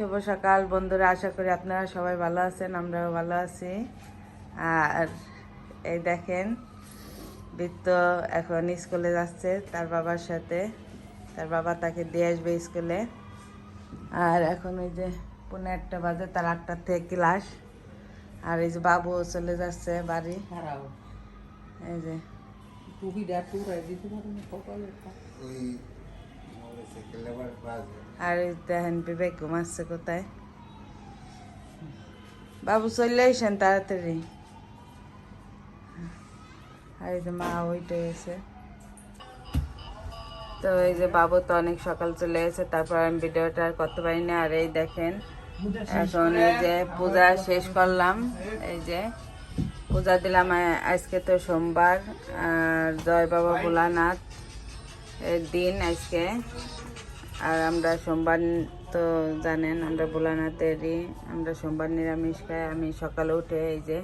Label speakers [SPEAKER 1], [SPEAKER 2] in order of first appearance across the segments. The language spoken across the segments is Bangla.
[SPEAKER 1] শুভ সকাল বন্ধুরা আশা করি আপনারা সবাই ভালো আছেন আমরাও ভালো আছি। আর এই দেখেন বৃত্ত এখন স্কুলে যাচ্ছে তার বাবার সাথে। তার বাবা তাকে দিয়ে আসবে স্কুলে। আর এখন ওই যে পনেরো একটা বাজে তার আটটার থেকে ক্লাস। আর এই যে বাবু চলে যাচ্ছে বাড়ি। এই যে
[SPEAKER 2] টুপিটা টুকাই দিতে পারো না কপালে
[SPEAKER 3] ওই মোটরসাইকেল আবার বাজে
[SPEAKER 1] আর দেখেন বিবেক ঘুমাচ্ছে কোথায় বাবু চলে এসেন তাড়াতাড়ি আর এই যে মা ওইটা এসে তো এই যে বাবু তো অনেক সকাল চলে এসে তারপর আমি ভিডিওটা আর করতে পারি না আর এই দেখেন এখন এই যে পূজা শেষ করলাম এই যে পূজা দিলাম আজকে তো সোমবার আর জয় বাবা ভোলানাথ এর দিন আজকে আর আমরা সোমবার তো জানেন, আমরা ভোলানাথেরই আমরা সোমবার নিরামিষ খাই। আমি সকালে উঠে এই যে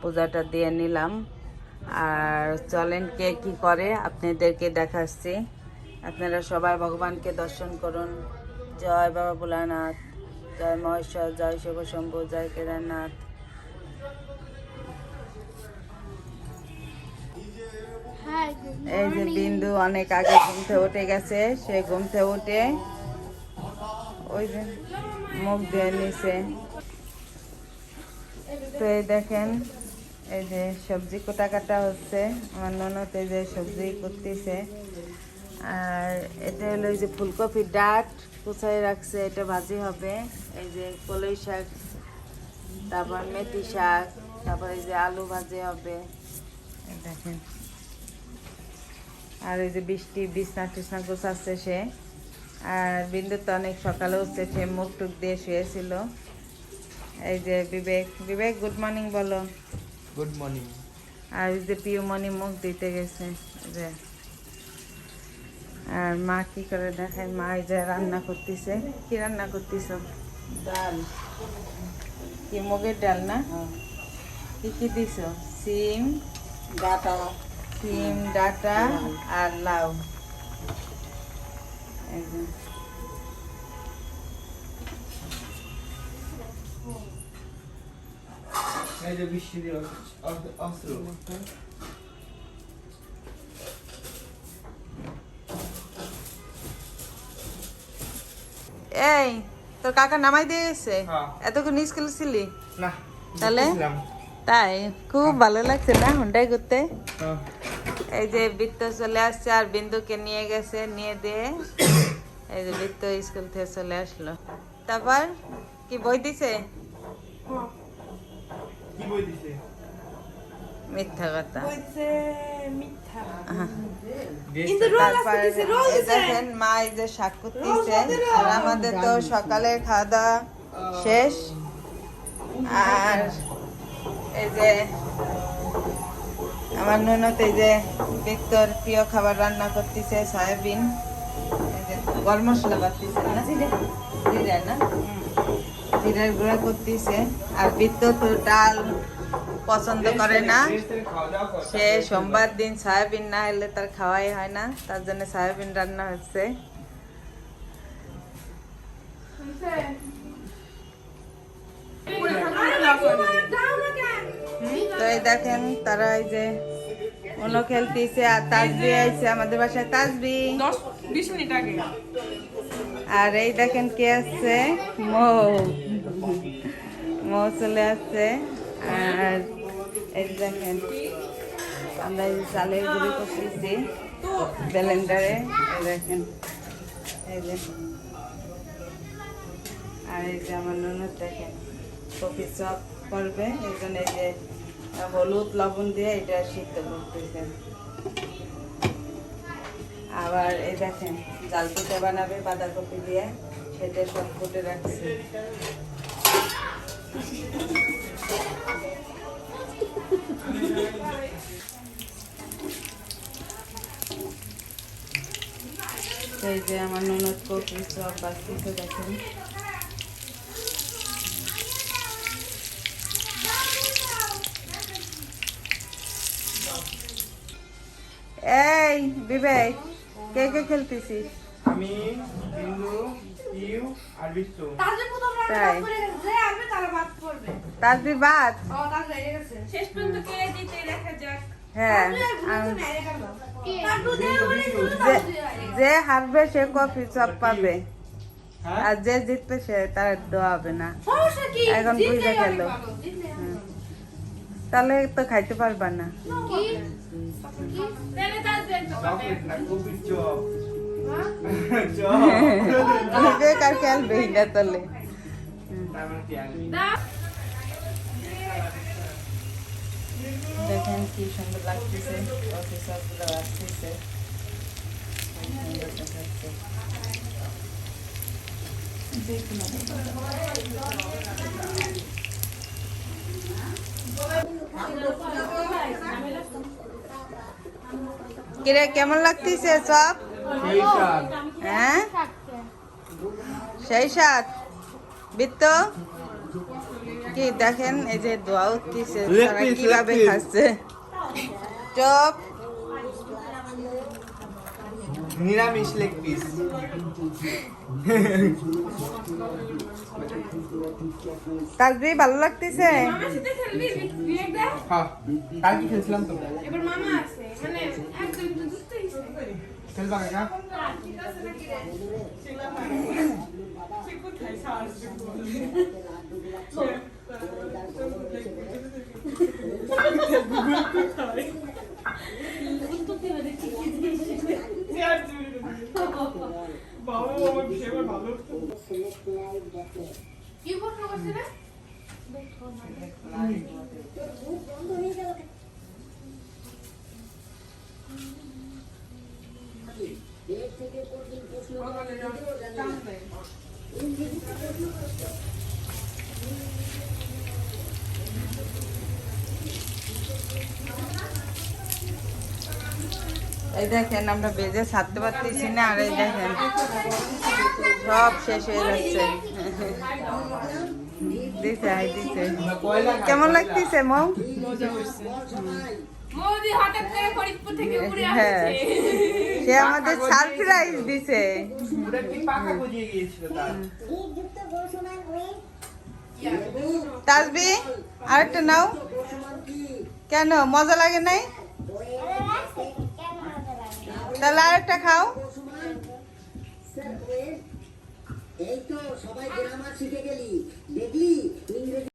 [SPEAKER 1] পূজাটা দিয়ে নিলাম। আর চলেন কে কি করে, আপনাদেরকে দেখাচ্ছি। আপনারা সবাই ভগবানকে দর্শন করুন। জয় বাবা ভোলানাথ, জয় মহেশ্বর, জয় শিব শম্ভু, জয় কেদারনাথ। এই যে বিন্দু অনেক আগে ঘুম থেকে উঠে গেছে, সে ঘুম থেকে উঠে ওই যে মুখ দিয়ে নিছে। তো এই দেখেন, এই যে সবজি কোটা কাটা হচ্ছে, আমার ননদ এই যে সবজি করতেছে। আর এটা হলো এই যে ফুলকপির ডাট কুচাই রাখছে, এটা ভাজি হবে। এই যে কলই শাক, তারপর মেথি শাক, তারপর এই যে আলু ভাজি হবে। দেখেন। আর এই যে বৃষ্টি বিছনা টিছনা গোছাচ্ছে সে। আর বিন্দু তো অনেক সকালে উঠছে সে মুখ টুক দিয়ে শুয়েছিল। এই যে বিবেক বিবেক গুড মর্নিং বলো।
[SPEAKER 3] গুড মর্নিং
[SPEAKER 1] আর এই যে পিউমণি মুখ দিতে গেছে যে। আর মা কি করে দেখায় মা এই যে রান্না করতেছে। কি রান্না করতেছ?
[SPEAKER 2] ডাল।
[SPEAKER 1] কি মুগের ডাল না? কি কি দিছ? সিম?
[SPEAKER 2] ডাটা।
[SPEAKER 1] সিম ডাটা আর লাউ এই তোর কাকা নামাই দিয়ে গেছে?
[SPEAKER 3] হ্যাঁ।
[SPEAKER 1] এতক্ষণ স্কুল ছিলি?
[SPEAKER 3] না
[SPEAKER 1] তাহলে? তাই খুব ভালো লাগছে না হুন্ডাই করতে?
[SPEAKER 3] হ্যাঁ।
[SPEAKER 1] এই যে বৃত্ত চলে আসছে আর বিন্দুকে নিয়ে গেছে নিয়ে দিয়ে এই যে বৃত্ত স্কুল থেকে চলে আসলো। তারপর কি বই দিছে? মিথ্যা কথা। দেখেন মা এই যে শাক করতেছে আর আমাদের তো সকালের খাওয়া দাওয়া শেষ। আর এই যে আমার ননদ এই যে বিক্তর প্রিয় খাবার রান্না করতেছে সয়াবিন যে গরম মশলা বাড়তেছে না? জিরা। না? জিরার গুঁড়া করতেছে। আর বিত্ত তো ডাল পছন্দ করে না। সে সোমবার দিন সয়াবিন না এলে তার খাওয়াই হয় না তার জন্য সয়াবিন রান্না হচ্ছে। তো এই দেখেন তারা এই যে অন্য খেলতেছে আর তাজবি আইছে আমাদের বাসায় তাজবি।
[SPEAKER 2] বিশ মিনিট আগে।
[SPEAKER 1] আর এই দেখেন কে আসছে মৌ। মৌ চলে আসছে। আর এই দেখেন আমরা এই চালের গুঁড়ি করতেছি ব্লেন্ডারে। এই দেখেন এই যে। আর এই যে আমার ননদ দেখেন কফি চপ করবে। এই জন্য এই যে হলুদ, লবণ দিয়ে এটা সিদ্ধ করতেছে আবার এই দেখেন, জাল পিঠা বানাবে, বাঁধাকপি দিয়ে, সেটা সব কুটে রাখছি। এই যে আমার ননদ কপি সব বাঁচতেছে দেখেন। এই বিবেক কে কে খেলতেছিস
[SPEAKER 3] আমি বিন্দু ইউ আর বিট্টু
[SPEAKER 4] প্রথম রাউন্ডে। গেছে যে আসবে তারা বাদ
[SPEAKER 1] তাজবি বাদ।
[SPEAKER 4] ও তার হয়ে গেছে।
[SPEAKER 2] শেষ পর্যন্ত কে জিতে দেখা যাক।
[SPEAKER 1] হ্যাঁ যে হারবে সে কফি চপ পাবে।
[SPEAKER 3] হ্যাঁ?
[SPEAKER 1] আর যে জিতবে সে তার দেওয়া হবে না। এখন বুঝে গেল। তাহলে তো খাইতে পারবা না
[SPEAKER 4] কি?
[SPEAKER 2] তাহলে তাজবে একটা পাবে।
[SPEAKER 3] চকলেট না কফির চপ
[SPEAKER 4] হ্যাঁ?
[SPEAKER 3] চপ
[SPEAKER 1] বেকার খেলবে না তাহলে
[SPEAKER 3] তার মানে কি আনবি
[SPEAKER 2] না
[SPEAKER 1] দেখেন কি সুন্দর লাগতেছে কফি সবগুলো আসতেছে সুন্দর দেখাচ্ছে। কিরে কেমন লাগতেছে সব? হ্যাঁ? সেই সাত বৃত্ত? কি দেখেন এই যে দোয়া উঠতেছে তারা কীভাবে খাচ্ছে। চপ
[SPEAKER 3] নিরামিষ লেগ পিস
[SPEAKER 1] তাজবি ভালো লাগতেছে?
[SPEAKER 3] হ্যাঁ কালকে খেলছিলাম তো।
[SPEAKER 2] এবার মামা আছে মানে একদম
[SPEAKER 3] খেলবা কাকা বাবা আমার ফেভার ভালো
[SPEAKER 4] কি প্রশ্ন করছে রে?
[SPEAKER 1] এই দেখেন আমরা বেজে ছাড়তে পারতেছি না আর এই দেখেন সব শেষ হয়ে যাচ্ছে। দিছে হাই দিছে। কেমন লাগতেছে মৌ? হ্যাঁ। সে আমাদের সারপ্রাইজ দিছে। তাজবি আরেকটা নাও। কেন মজা লাগে নাই? তাহলে আরেকটা খাও।
[SPEAKER 5] এই তো সবাই গ্রামার শিখে গেলি। দেখলি? ইংরেজি